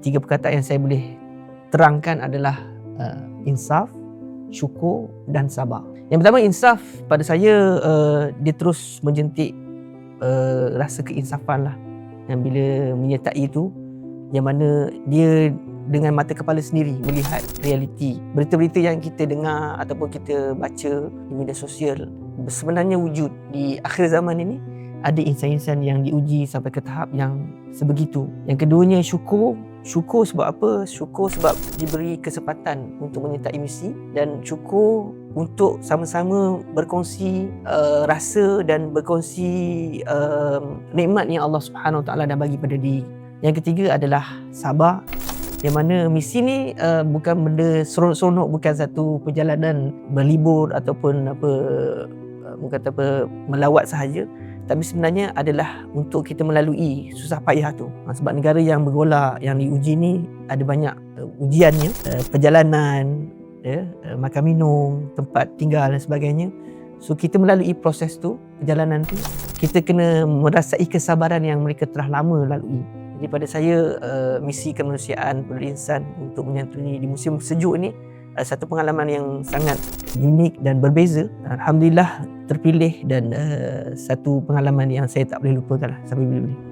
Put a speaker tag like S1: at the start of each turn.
S1: tiga perkataan yang saya boleh terangkan adalah uh, insaf, syukur dan sabar. Yang pertama insaf pada saya uh, dia terus menjentik uh, rasa keinsafan lah. Yang bila menyertai itu yang mana dia dengan mata kepala sendiri melihat realiti berita-berita yang kita dengar ataupun kita baca di media sosial sebenarnya wujud di akhir zaman ini ada insan-insan yang diuji sampai ke tahap yang sebegitu. Yang keduanya syukur. Syukur sebab apa? Syukur sebab diberi kesempatan untuk menyertai misi dan syukur untuk sama-sama berkongsi uh, rasa dan berkongsi uh, nikmat yang Allah Subhanahu Taala dah bagi pada diri. Yang ketiga adalah sabar yang mana misi ni uh, bukan benda seronok-seronok bukan satu perjalanan berlibur ataupun apa uh, kata apa melawat sahaja tapi sebenarnya adalah untuk kita melalui susah payah tu. Ha, sebab negara yang bergolak yang diuji ni ada banyak uh, ujiannya. Uh, perjalanan ya, uh, makan minum tempat tinggal dan sebagainya. So kita melalui proses tu perjalanan tu kita kena merasai kesabaran yang mereka telah lama lalui. Jadi pada saya uh, misi kemanusiaan berinsan untuk menyantuni di musim sejuk uh, satu pengalaman yang sangat unik dan berbeza. Alhamdulillah terpilih dan uh, satu pengalaman yang saya tak boleh lupakan lah sampai bila-bila.